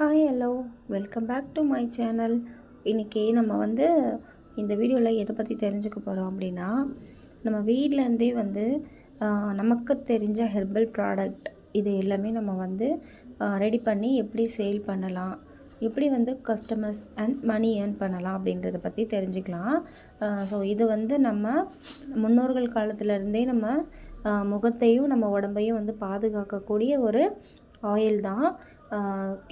Hi hello welcome back to my channel இன்றைக்கி நம்ம வந்து இந்த வீடியோவில் எதை பற்றி தெரிஞ்சுக்க போகிறோம் அப்படின்னா நம்ம வீட்டிலேருந்தே வந்து நமக்கு தெரிஞ்ச ஹெர்பல் ப்ராடக்ட் இது எல்லாமே நம்ம வந்து ரெடி பண்ணி எப்படி சேல் பண்ணலாம் எப்படி வந்து கஸ்டமர்ஸ் அண்ட் மணி ஏர்ன் பண்ணலாம் அப்படின்றத பற்றி தெரிஞ்சுக்கலாம். ஸோ இது வந்து நம்ம முன்னோர்கள் காலத்துலேருந்தே நம்ம முகத்தையும் நம்ம உடம்பையும் வந்து பாதுகாக்கக்கூடிய ஒரு ஆயில் தான்.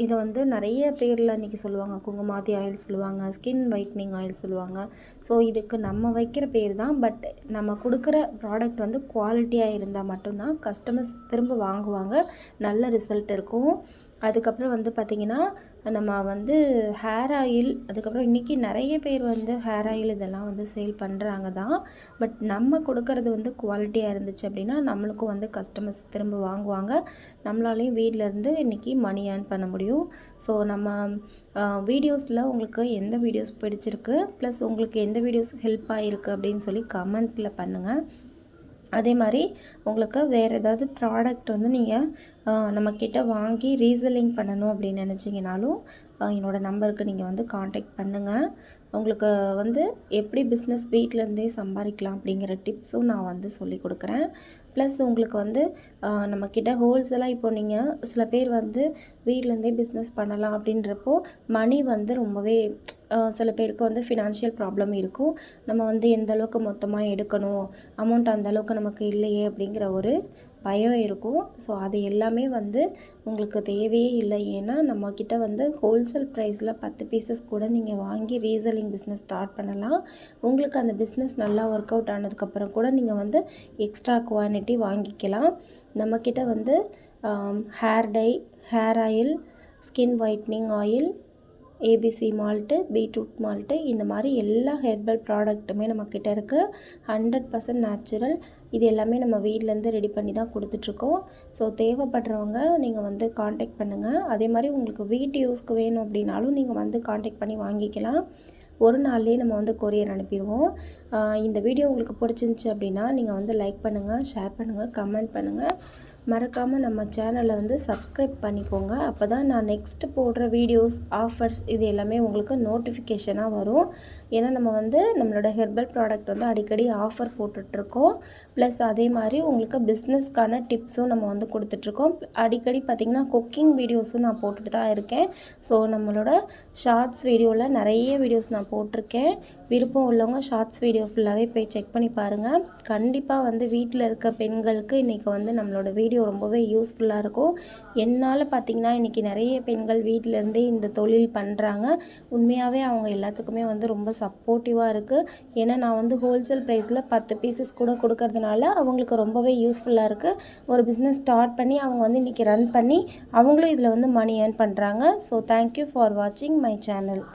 இதை வந்து நிறைய பேரில் இன்றைக்கி சொல்லுவாங்க. குங்குமாதி ஆயில் சொல்லுவாங்க ஸ்கின் ஒயிட்னிங் ஆயில் சொல்லுவாங்க. ஸோ இதுக்கு நம்ம வைக்கிற பேர் தான். பட் நம்ம கொடுக்குற ப்ராடக்ட் வந்து குவாலிட்டியாக இருந்தால் மட்டும்தான் கஸ்டமர்ஸ் திரும்ப வாங்குவாங்க. நல்ல ரிசல்ட் இருக்கும். அதுக்கப்புறம் வந்து பார்த்திங்கன்னா நம்ம வந்து ஹேர் ஆயில் அதுக்கப்புறம் இன்றைக்கி நிறைய பேர் வந்து ஹேர் ஆயில் இதெல்லாம் வந்து சேல் பண்ணுறாங்க தான். பட் நம்ம கொடுக்கறது வந்து குவாலிட்டியாக இருந்துச்சு அப்படின்னா நம்மளுக்கும் வந்து கஸ்டமர்ஸ் திரும்ப வாங்குவாங்க. நம்மளாலையும் வீட்டில் இருந்து இன்றைக்கி மணி ஏர்ன் பண்ண முடியும். ஸோ நம்ம வீடியோஸில் உங்களுக்கு எந்த வீடியோஸ் பிடிச்சிருக்கு? ப்ளஸ் உங்களுக்கு எந்த வீடியோஸ் ஹெல்ப் ஆகிருக்கு அப்படின்னு சொல்லி கமெண்ட்டில் பண்ணுங்கள் அதே மாதிரி உங்களுக்கு வேறு ஏதாவது ப்ராடக்ட் வந்து நீங்கள் நம்மக்கிட்ட வாங்கி ரீசெல்லிங் பண்ணணும் அப்படின்னு நினச்சிங்கனாலும் என்னோடய நம்பருக்கு நீங்கள் வந்து காண்டாக்ட் பண்ணுங்கள் உங்களுக்கு வந்து எப்படி பிஸ்னஸ் வீட்டிலேருந்தே சம்பாதிக்கலாம் அப்படிங்கிற டிப்ஸும் நான் வந்து சொல்லி கொடுக்குறேன். ப்ளஸ் உங்களுக்கு வந்து நம்மக்கிட்ட ஹோல்சேலாக இப்போ நீங்கள் சில பேர் வந்து வீட்டிலேருந்தே பிஸ்னஸ் பண்ணலாம் அப்படின்றப்போ மணி வந்து ரொம்பவே சில பேருக்கு வந்து ஃபினான்ஷியல் ப்ராப்ளம் இருக்கும். நம்ம வந்து எந்த அளவுக்கு மொத்தமாக எடுக்கணும் அமௌண்ட் அந்த அளவுக்கு நமக்கு இல்லையே அப்படிங்கிற ஒரு பயம் இருக்கும். ஸோ அது எல்லாமே வந்து உங்களுக்கு தேவையே இல்லை. ஏன்னா நம்மக்கிட்ட வந்து ஹோல்சேல் ப்ரைஸில் பத்து பீசஸ் கூட நீங்கள் வாங்கி ரீசெல்லிங் பிஸ்னஸ் ஸ்டார்ட் பண்ணலாம். உங்களுக்கு அந்த பிஸ்னஸ் நல்லா ஒர்க் அவுட் ஆனதுக்கப்புறம் கூட நீங்கள் வந்து எக்ஸ்ட்ரா குவான்டிட்டி வாங்கிக்கலாம். நம்மக்கிட்ட வந்து hair dye hair oil skin whitening oil ABC malt beetroot malt இந்த மாதிரி எல்லா ஹெர்பல் ப்ராடக்ட்டுமே நம்மக்கிட்ட இருக்குது ஹண்ட்ரட் பர்சன்ட் நேச்சுரல் இது எல்லாமே நம்ம வீட்டிலேருந்து ரெடி பண்ணி தான் கொடுத்துட்ருக்கோம். ஸோ தேவைப்படுறவங்க நீங்கள் வந்து காண்டாக்ட் பண்ணுங்கள் அதே மாதிரி உங்களுக்கு வீட்டு யூஸ்க்கு வேணும் அப்படின்னாலும் நீங்கள் வந்து காண்டாக்ட் பண்ணி வாங்கிக்கலாம். ஒரு நாள்லேயே நம்ம வந்து கொரியர் அனுப்பிடுவோம். இந்த வீடியோ உங்களுக்கு பிடிச்சிருந்துச்சி அப்படின்னா நீங்கள் வந்து லைக் பண்ணுங்கள் ஷேர் பண்ணுங்கள் கமெண்ட் பண்ணுங்கள் மறக்காமல் நம்ம சேனலை வந்து சப்ஸ்கிரைப் பண்ணிக்கோங்க. அப்போ தான் நான் நெக்ஸ்ட்டு போடுற வீடியோஸ் ஆஃபர்ஸ் இது எல்லாமே உங்களுக்கு நோட்டிஃபிகேஷனாக வரும். ஏன்னா நம்ம வந்து நம்மளோட ஹெர்பல் ப்ராடக்ட் வந்து அடிக்கடி ஆஃபர் போட்டுட்ருக்கோம். ப்ளஸ் அதே மாதிரி உங்களுக்கு பிஸ்னஸ்க்கான டிப்ஸும் நம்ம வந்து கொடுத்துட்ருக்கோம். அடிக்கடி பார்த்திங்கன்னா குக்கிங் வீடியோஸும் நான் போட்டுட்டு தான் இருக்கேன். ஸோ நம்மளோட ஷார்ட்ஸ் வீடியோவில் நிறைய வீடியோஸ் நான் போட்டிருக்கேன். விருப்பம் உள்ளவங்க ஷார்ட்ஸ் வீடியோ ஃபுல்லாகவே போய் செக் பண்ணி பாருங்கள் கண்டிப்பாக வந்து வீட்டில் இருக்க பெண்களுக்கு இன்றைக்கி வந்து நம்மளோட வீடியோ ரொம்பவே யூஸ்ஃபுல்லாக இருக்கும். என்னால் பார்த்திங்கன்னா இன்றைக்கி நிறைய பெண்கள் வீட்டிலேருந்தே இந்த தொழில் பண்ணுறாங்க உண்மையாகவே அவங்க எல்லாத்துக்குமே வந்து ரொம்ப சப்போர்ட்டிவாக இருக்குது ஏன்னா நான் வந்து ஹோல்சேல் ப்ரைஸில் பத்து பீசஸ் கூட கொடுக்கறதுனால அவங்களுக்கு ரொம்பவே யூஸ்ஃபுல்லாக இருக்குது ஒரு பிஸ்னஸ் ஸ்டார்ட் பண்ணி அவங்க வந்து இன்றைக்கி ரன் பண்ணி அவங்களும் இதில் வந்து மணி ஏர்ன் பண்ணுறாங்க ஸோ தேங்க்யூ ஃபார் வாட்சிங் மை சேனல்